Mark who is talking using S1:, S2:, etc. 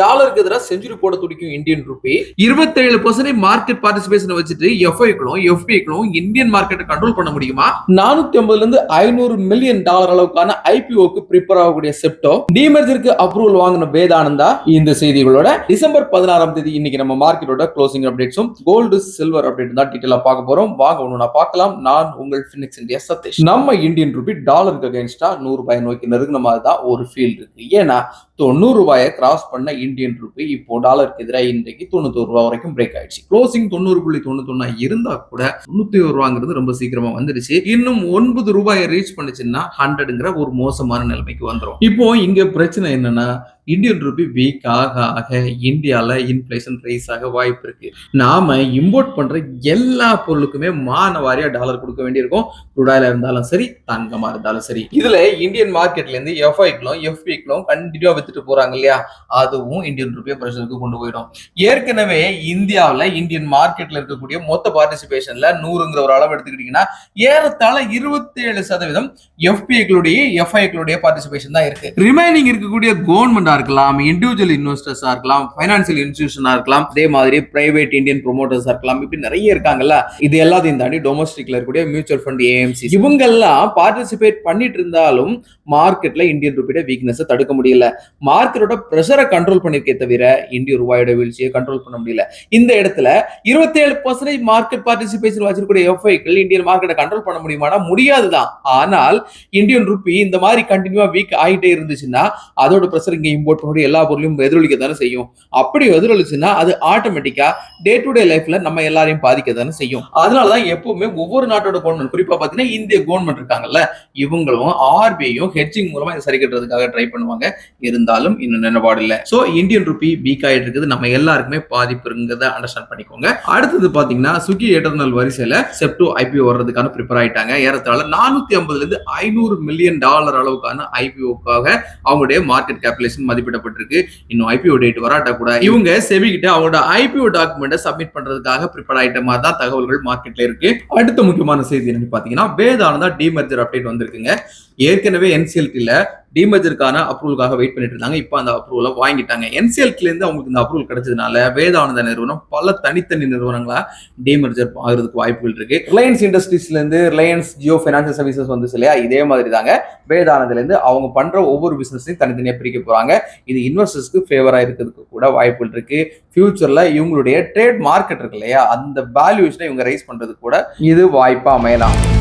S1: டாலருக்கு எதிராக செஞ்சுரி போட துடிக்கும் இந்தியன் ருபி. இருபத்தேழு பர்சன்டேஜ் மார்க்கெட் பார்ட்டிசிபேஷன் வச்சுட்டு எஃப்ஐக்களும் எஃபிஐக்களும் இந்தியன் மார்க்கெட்டை கண்ட்ரோல் பண்ண முடியுமா? நானூத்தி ஐம்பதுல இருந்து ஐநூறு மில்லியன் டாலர் அளவுக்கான ஐபிஓக்கு ப்ரிப்பேர் ஆகக்கூடிய செப்டோ டிமெர்ஜருக்கு அப்ரூவல் வாங்கின வேதானந்தா இந்த செய்திகளோட டிசம்பர் பதினாறாம் தேதி இன்னைக்கு நம்ம மார்க்கெட்டோட க்ளோசிங் அப்டேட்ஸும் கோல்டு சில்வர் அப்டேட் தான் டீட்டெயிலாக பார்க்க போறோம். வாங்க ஒன்று நான் பார்க்கலாம். நான் உங்கள் ஃபினிக்ஸ் இந்தியா சதீஷ். நம்ம இந்தியன் ருபி டாலருக்கு அகேன்ஸ்டா நூறு ரூபாய் நோக்கி நெருங்கின மாதிரி தான் ஒரு ஃபீல் இருக்கு. ஏன்னா தொண்ணூறு ரூபாயை கிராஸ் பண்ண இந்தியன் ருபி இப்போ டாலருக்கு எதிராக இன்றைக்கு தொண்ணூத்தோரு ரூபாய் வரைக்கும் பிரேக் ஆயிடுச்சு. க்ளோசிங் தொண்ணூறு புள்ளி தொண்ணூத்தொன்னா இருந்தா கூட தொண்ணூத்தி ஒரு ரூபாங்கிறது ரொம்ப சீக்கிரமா வந்துடுச்சு இன்னும் ஒன்பது ரூபாயை ரீச் பண்ணுச்சுன்னா ஹண்ட்ரட்ங்கிற ஒரு மோசமான நிலைமைக்கு வந்துடும் இப்போ இங்க பிரச்சனை என்னன்னா இந்தியன் ருபி வீக் ஆக ஆக இந்தியாவில் இன்ஃப்ளேஷன் ரைஸ் ஆக வாய்ப்பு இருக்கு. நாம இம்போர்ட் பண்ற எல்லா பொருளுக்குமே மான வாரியா டாலர் கொடுக்க வேண்டியிருக்கும். ருடாயில இருந்தாலும் சரி தங்கமா இருந்தாலும் சரி. இதுல இந்தியன் மார்க்கெட்ல இருந்து எஃப்ஐக்களும் எஃபிக்களும் கண்டினியூவா வித்துட்டு போறாங்க இல்லையா? அதுவும் இந்தியன் ருபியை பிரஷருக்கு கொண்டு போயிடும். ஏற்கனவே இந்தியாவில் இந்தியன் மார்க்கெட்ல இருக்கக்கூடிய மொத்த பார்ட்டிசிபேஷன்ல நூறுங்கிற ஒரு அளவு எடுத்துக்கிட்டீங்கன்னா ஏறத்தாழ இருபத்தேழு சதவீதம் எஃப்பிஐக்களுடைய எஃப்ஐக்களுடைய பார்ட்டிசிபேஷன் தான் இருக்கு. ரிமைனிங் இருக்கக்கூடிய கவர்மெண்ட் இருக்கலாம் இண்டிவிஜுவல் இன்வெஸ்டர்ஸா இருக்கலாம் பைனான்சியல் இன்ஸ்டியூஷனா இருக்கலாம் அதே மாதிரி பிரைவேட் இந்தியன் ப்ரொமோட்டர்ஸா இருக்கலாம் இப்படி நிறைய இருக்காங்கல்ல. இது எல்லாத்தையும் தாண்டி டொமஸ்டிக்ல இருக்கக்கூடிய மியூச்சுவல் ஃபண்ட் ஏஎம்சி இவங்கெல்லாம் பார்ட்டிசிபேட் பண்ணிட்டு இருந்தாலும் மார்க்கெட்ல இந்தியன் ருபியோட வீக்னஸ் தடுக்க முடியல. மார்க்கெட்டோட ப்ரெஷரை கண்ட்ரோல் பண்ணிருக்கே தவிர இந்திய ரூபாயோட வீழ்ச்சியை கண்ட்ரோல் பண்ண முடியல. இந்த இடத்துல இருபத்தேழு பர்சன்டேஜ் மார்க்கெட் பார்ட்டிசிபேஷன் வச்சிருக்கூடிய எஃப்ஐக்கள் இந்தியன் மார்க்கெட்டை கண்ட்ரோல் பண்ண முடியுமானா முடியாதுதான். ஆனால் இந்தியன் ருபி இந்த மாதிரி கண்டினியூவா வீக் ஆகிட்டே இருந்துச்சுன்னா அதோட ப்ரெஷர் இங்க இம்போர்ட் பண்ணக்கூடிய எல்லா பொருளையும் எதிரொலிக்க தானே செய்யும். அப்படி எதிரொலிச்சுன்னா அது ஆட்டோமேட்டிக்கா டே டு டே லைஃப்ல நம்ம எல்லாரையும் பாதிக்க தானே செய்யும். அதனாலதான் எப்பவுமே ஒவ்வொரு நாட்டோட கவர்மெண்ட் குறிப்பா பாத்தீங்கன்னா இந்திய கவர்மெண்ட் இருக்காங்கல்ல இவங்களும் ஆர்பிஐயும் ஹெட்ஜிங் மூலமா இதை சரி கட்டுறதுக்காக ட்ரை பண்ணுவாங்க. இருந்தாலும் இன்னும் நினைப்பாடு இல்லை. ஸோ இந்தியன் ருபி வீக் ஆயிட்டு இருக்குது. நம்ம எல்லாருக்குமே பாதிப்பு இருக்குங்கிறத அண்டர்ஸ்டாண்ட் பண்ணிக்கோங்க. அடுத்தது பாத்தீங்கன்னா சுகி எட்டர்னல் வரிசையில செப்டோ ஐபிஓ வர்றதுக்கான ப்ரிப்பேர் ஆயிட்டாங்க. ஏறத்தாழ நானூத்தி ஐம்பதுல இருந்து ஐநூறு மில்லியன் டாலர் அளவுக்கான ஐபிஓக்காக அவங்களுடைய மார்க்கெட் கேபிலேஷன் மதிப்பிடப்பட்டிருக்கு இன்னும் ஐபிஓ டேட் வராட்டா கூட இவங்க செபி கிட்ட அவங்களோட ஐபிஓ டாக்குமெண்ட்டை சப்மிட் பண்றதுக்காக ப்ரிப்பேர் ஆயிட்ட மாதிரி தான் தகவல்கள் மார்க்கெட்ல இருக்கு. அடுத்த முக்கியமான செய்தி என்னன்னு பாத்தீங்கன்னா வேதானந்தா டிமர்ஜர் அப்டேட் வந்திருக்குங்க. ஏற்கனவே என்சிஎல்டில டிமர்ஜருக்கான அப்ரூவலுக்காக வெயிட் பண்ணிட்டு இருந்தாங்க. இப்போ அந்த அப்ரூவலை வாங்கிட்டாங்க. என்சிஎல்கிலேருந்து அவங்களுக்கு இந்த அப்ரூவல் கிடைச்சதுனால வேதானந்த நிறுவனம் பல தனித்தனி நிறுவனங்களா டிமர்ஜர் ஆகிறதுக்கு வாய்ப்புகள் இருக்கு. ரிலையன்ஸ் இண்டஸ்ட்ரீஸ்லேருந்து ரிலையன்ஸ் ஜியோ ஃபைனான்சியல் சர்வீசஸ் வந்து இல்லையா? இதே மாதிரி தாங்க வேதானந்திலேருந்து அவங்க பண்ற ஒவ்வொரு பிசினஸையும் தனித்தனியாக பிரிக்க போறாங்க. இது இன்வெஸ்டர்ஸ்க்கு ஃபேவராக இருக்கிறதுக்கு கூட வாய்ப்புகள் இருக்கு. ஃபியூச்சர்ல இவங்களுடைய ட்ரேட் மார்க்கெட் இருக்கு இல்லையா? அந்த வேல்யூஷனை இவங்க ரைஸ் பண்றதுக்கு கூட இது வாய்ப்பா அமையலாம்.